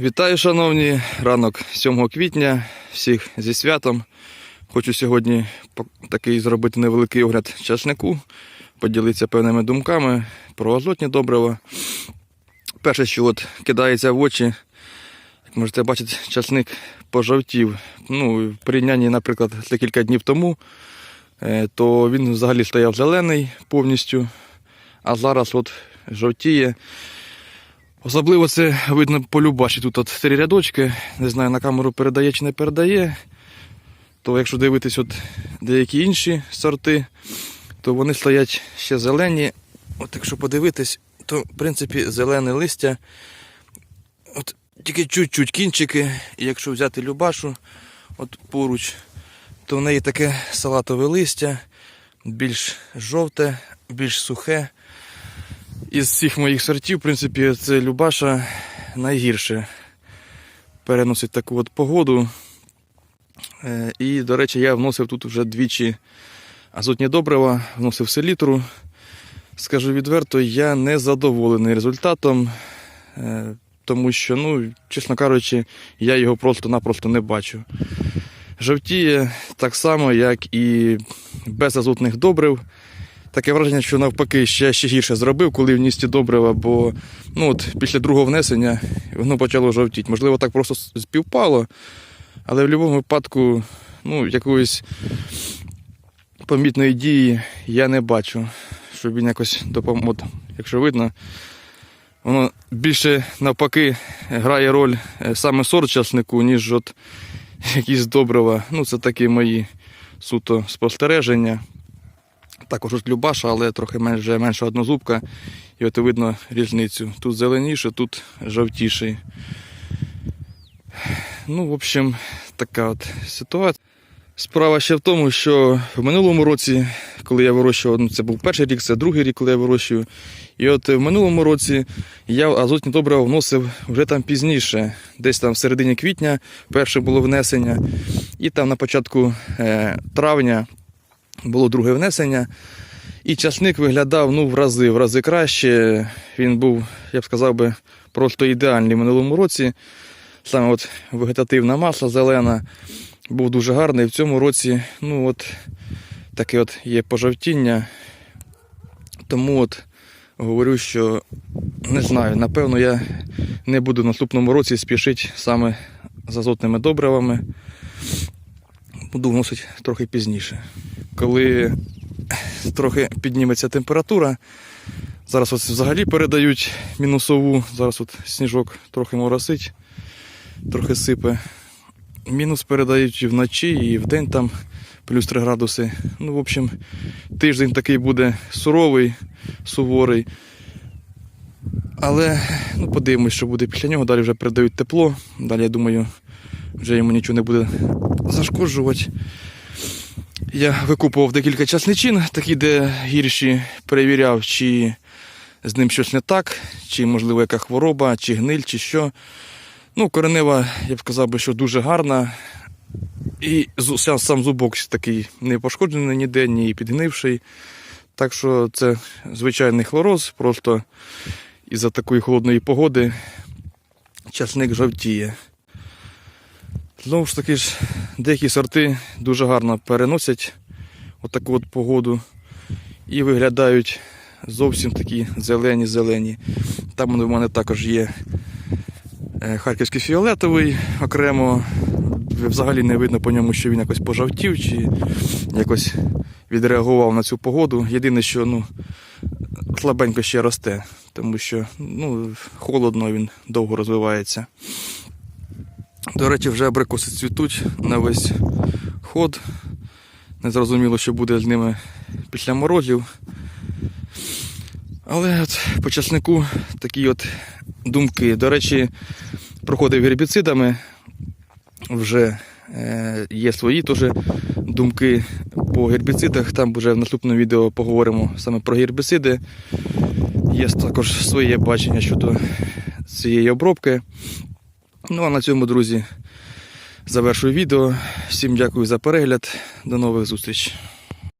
Вітаю, шановні! Ранок 7 квітня. Всіх зі святом. Хочу сьогодні такий зробити невеликий огляд часнику, поділитися певними думками про азотні добрива. Перше, що от кидається в очі, як можете бачити, часник пожовтів. Ну, в порівнянні, наприклад, декілька днів тому, е, то він взагалі стояв зелений повністю, а зараз от жовтіє. Особливо це видно по любаші. Тут от три рядочки. Не знаю, на камеру передає чи не передає. То якщо дивитись от деякі інші сорти, то вони стоять ще зелені. От якщо подивитись, то в принципі зелене листя. От тільки чуть-чуть кінчики. І якщо взяти любашу от поруч, то в неї таке салатове листя, більш жовте, більш сухе. Із всіх моїх сортів, в принципі, це Любаша найгірше переносить таку от погоду. Е, І, до речі, я вносив тут вже двічі азотні добрива, вносив селітру. Скажу відверто, я не задоволений результатом, е, тому що, ну, чесно кажучи, я його просто-напросто не бачу. Жовтіє так само, як і без азотних добрив. Таке враження, що навпаки ще, ще гірше зробив, коли вніс ті добрива, бо ну, от, після другого внесення воно почало жовтіти. Можливо, так просто співпало, але в будь-якому випадку ну, якоїсь помітної дії я не бачу, щоб він якось допомог. Якщо видно, воно більше навпаки грає роль е, саме сорт часнику, ніж от якісь добрива. Ну, це такі мої суто спостереження. Також от Любаша, але трохи менш, вже менша однозубка. І от видно різницю. Тут зеленіше, тут жовтіший. Ну, в общем, така от ситуація. Справа ще в тому, що в минулому році, коли я вирощував, ну це був перший рік, це другий рік, коли я вирощую. І от в минулому році я азотні добрива вносив вже там пізніше, десь там в середині квітня перше було внесення, і там на початку е, травня було друге внесення. І часник виглядав ну, в рази, в рази краще. Він був, я б сказав би, просто ідеальний в минулому році. Саме от вегетативна маса зелена був дуже гарний. В цьому році ну, от, таке от є пожовтіння. Тому от говорю, що не знаю, напевно, я не буду в наступному році спішити саме з азотними добривами. Буду вносити трохи пізніше коли трохи підніметься температура. Зараз ось взагалі передають мінусову, зараз от сніжок трохи моросить, трохи сипе. Мінус передають і вночі, і вдень там плюс 3 градуси. Ну, в общем, тиждень такий буде суровий, суворий. Але ну, подивимось, що буде після нього. Далі вже передають тепло. Далі, я думаю, вже йому нічого не буде зашкоджувати. Я викупував декілька часничин, такі, де гірші перевіряв, чи з ним щось не так, чи, можливо, яка хвороба, чи гниль, чи що. Ну, коренева, я б сказав би, що дуже гарна. І сам, зубок такий не пошкоджений ніде, ні підгнивший. Так що це звичайний хлороз, просто із-за такої холодної погоди часник жовтіє. Знову ж таки ж, деякі сорти дуже гарно переносять отаку от погоду і виглядають зовсім такі зелені-зелені. Там у мене також є е, харківський фіолетовий окремо. Взагалі не видно по ньому, що він якось пожовтів чи якось відреагував на цю погоду. Єдине, що ну, слабенько ще росте, тому що ну, холодно він довго розвивається. До речі, вже абрикоси цвітуть на весь ход. Незрозуміло, що буде з ними після морозів. Але от по часнику такі от думки. До речі, проходив гербіцидами. Вже е, є свої теж думки по гербіцидах. Там вже в наступному відео поговоримо саме про гербіциди. Є також своє бачення щодо цієї обробки. Ну а на цьому, друзі, завершую відео. Всім дякую за перегляд. До нових зустрічей.